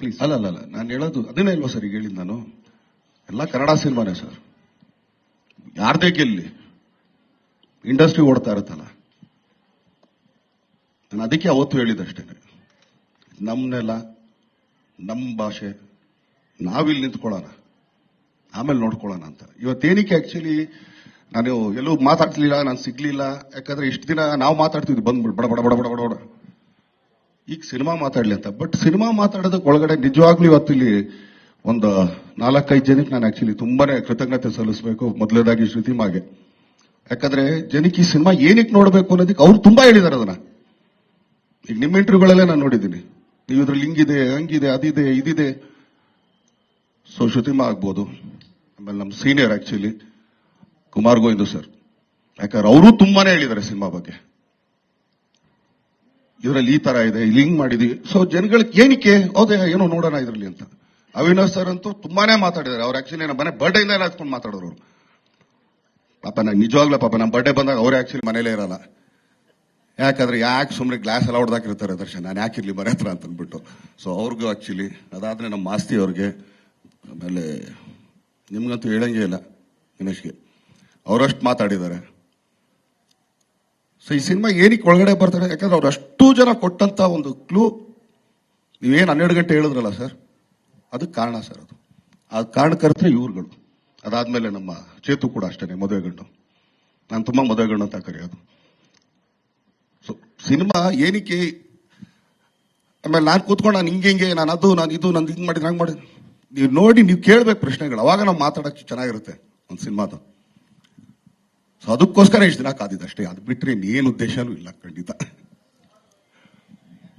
Please ಅಲ್ಲ ಅಲ್ಲ ನಾನು ಹೇಳೋದು ಅದನ್ನೇ ಇಲ್ವಾ ಸರ್, ಈಗ ಹೇಳಿದ್ ನಾನು. ಎಲ್ಲ ಕನ್ನಡ ಸಿನಿಮಾನೇ ಸರ್. ಯಾರ್ದೇ ಗೆಲ್ಲಿ ಇಂಡಸ್ಟ್ರಿ ಓಡ್ತಾ ಇರುತ್ತಲ್ಲ. ನಾನು ಅದಕ್ಕೆ ಅವತ್ತು ಹೇಳಿದಷ್ಟೇ. ನಮ್ಮನ್ನೆಲ್ಲ ನಮ್ಮ ಭಾಷೆ, ನಾವಿಲ್ಲಿ ನಿಂತ್ಕೊಳ್ಳೋಣ. ಆಮೇಲೆ ನೋಡ್ಕೊಳ್ಳೋಣ ಅಂತ. ಇವತ್ತೇನಕ್ಕೆ ಆಕ್ಚುಲಿ ನಾನು ಎಲ್ಲೂ ಮಾತಾಡ್ತಿರ್ಲಿಲ್ಲ, ನಾನು ಸಿಗ್ಲಿಲ್ಲ. ಯಾಕಂದ್ರೆ ಇಷ್ಟು ದಿನ ನಾವು ಮಾತಾಡ್ತಿದ್ವಿ ಬಂದ್ಬಿಟ್ಟು ಬಡ ಬಡ ಬಡ ಬಡ ಬಡ ಬಡ ಈಗ ಸಿನಿಮಾ ಮಾತಾಡ್ಲಿ ಅಂತ. ಬಟ್ ಸಿನಿಮಾ ಮಾತಾಡೋದಕ್ಕೆ ಒಳಗಡೆ ನಿಜವಾಗ್ಲೂ ಇವತ್ತು ಇಲ್ಲಿ ಒಂದು ನಾಲ್ಕೈದು ಜನಕ್ಕೆ ನಾನು ಆಕ್ಚುಲಿ ತುಂಬಾನೇ ಕೃತಜ್ಞತೆ ಸಲ್ಲಿಸಬೇಕು ಮೊದಲನೇದಾಗಿ ಶ್ರುತಿಮಾಗೆ. ಯಾಕಂದ್ರೆ ಜನಕ್ಕೆ ಈ ಸಿನಿಮಾ ಏನಕ್ಕೆ ನೋಡಬೇಕು ಅನ್ನೋದಕ್ಕೆ ಅವ್ರು ತುಂಬಾ ಹೇಳಿದಾರೆ ಅದನ್ನ. ಈಗ ನಿಮ್ಮ ಇಂಟರ್ವ್ಯೂಗಳಲ್ಲೇ ನಾನು ನೋಡಿದ್ದೀನಿ. ನೀವು ಇದ್ರಲ್ಲಿ ಹಿಂಗಿದೆ, ಹಂಗಿದೆ, ಅದಿದೆ, ಇದಿದೆ. ಸೊ ಶ್ರುತಿಮಾ ಆಗ್ಬೋದು. ಆಮೇಲೆ ನಮ್ಮ senior actually Kumar Govindu sir. ಯಾಕಂದ್ರೆ ಅವರು ತುಂಬಾನೇ ಹೇಳಿದ್ದಾರೆ ಸಿನಿಮಾ ಬಗ್ಗೆ. ಇದರಲ್ಲಿ ಈ ತರ ಇದೆ ಹಿಂಗ್ ಮಾಡಿದೀವಿ. ಸೊ ಜನಗಳಿಗೆ ಏನಕ್ಕೆ? ಹೌದೇ ಏನೋ ನೋಡೋಣ ಇದರಲ್ಲಿ ಅಂತ. ಅವಿನಾಶ್ ಸರ್ ಅಂತೂ ತುಂಬಾನೇ ಮಾತಾಡಿದ್ದಾರೆ. ಅವ್ರು ಆಕ್ಚುಲಿ ನಮ್ಮ ಮನೆ ಬರ್ಡೇ ಇಂದ ಹಚ್ಕೊಂಡು ಮಾತಾಡೋರು ಪಾಪ ನಂಗೆ ನಿಜವಾಗ್ಲೂ ಪಾಪ ನಮ್ಮ ಬರ್ಡೇ ಬಂದಾಗ ಅವ್ರು ಆಕ್ಚುಲಿ ಮನೇಲೇ ಇರಲ್ಲ. ಯಾಕಂದ್ರೆ ಯಾಕೆ ಸುಮ್ಮನೆ ಗ್ಲಾಸ್ ಎಲ್ಲ ಹೊಡೆದಾಕಿರ್ತಾರೆ ದರ್ಶನ್? ನಾನು ಯಾಕಿರ್ಲಿ ಮನೆ ಹತ್ರ ಅಂತ ಅಂದ್ಬಿಟ್ಟು ಸೊ ಅವ್ರಿಗೂ ಆಕ್ಚುಲಿ ಅದಾದ್ರೆ ನಮ್ಮ ಆಸ್ತಿ ಅವ್ರಿಗೆ ಆಮೇಲೆ ನಿಮ್ಗಂತೂ ಹೇಳಂಗೇ ಇಲ್ಲ, ದಿನೇಶ್ಗೆ. ಅವರಷ್ಟು ಮಾತಾಡಿದ್ದಾರೆ. ಸೊ ಈ ಸಿನಿಮಾ ಏನಕ್ಕೆ ಒಳಗಡೆ ಬರ್ತಾರೆ ಯಾಕಂದ್ರೆ ಅವ್ರು ಅಷ್ಟು ಜನ ಕೊಟ್ಟಂತ ಒಂದು ಕ್ಲೂ ನೀವೇನು ಹನ್ನೆರಡು ಗಂಟೆ ಹೇಳಿದ್ರಲ್ಲ ಸರ್ ಅದಕ್ಕೆ ಕಾರಣ ಸರ್ ಅದು. ಆ ಕಾರಣಕರ್ತರೆ ಇವ್ರುಗಳು. ಅದಾದ್ಮೇಲೆ ನಮ್ಮ ಚೇತು ಕೂಡ ಅಷ್ಟೇನೆ ಮದುವೆ ಗಂಡು ನಾನು ತುಂಬಾ ಮದುವೆ ಗಂಡು ಅಂತ ಕರೆಯೋದು. ಸೊ ಸಿನಿಮಾ ಏನಕ್ಕೆ, ಆಮೇಲೆ ನಾನು ಕೂತ್ಕೊಂಡು ನಾನು ಹಿಂಗೆ ಹಿಂಗೆ, ನಾನು ಅದು, ನಾನು ಇದು ನಾನು ಹಿಂಗೆ ಮಾಡಿದ್ರೆ ಹಂಗೆ ಮಾಡಿ ನೀವು ನೋಡಿ, ನೀವು ಕೇಳ್ಬೇಕು ಪ್ರಶ್ನೆಗಳು. ಅವಾಗ ನಾವು ಮಾತಾಡೋಕ್ಕೆ ಚೆನ್ನಾಗಿರುತ್ತೆ ಒಂದು ಸಿನಿಮಾದ ಸೊ ಅದಕ್ಕೋಸ್ಕರ ಇಷ್ಟು ದಿನ ಕಾದಿದ್ದಷ್ಟೇ ಅದು ಬಿಟ್ಟರೆ ಇನ್ನೇನು ಉದ್ದೇಶನೂ ಇಲ್ಲ ಖಂಡಿತ.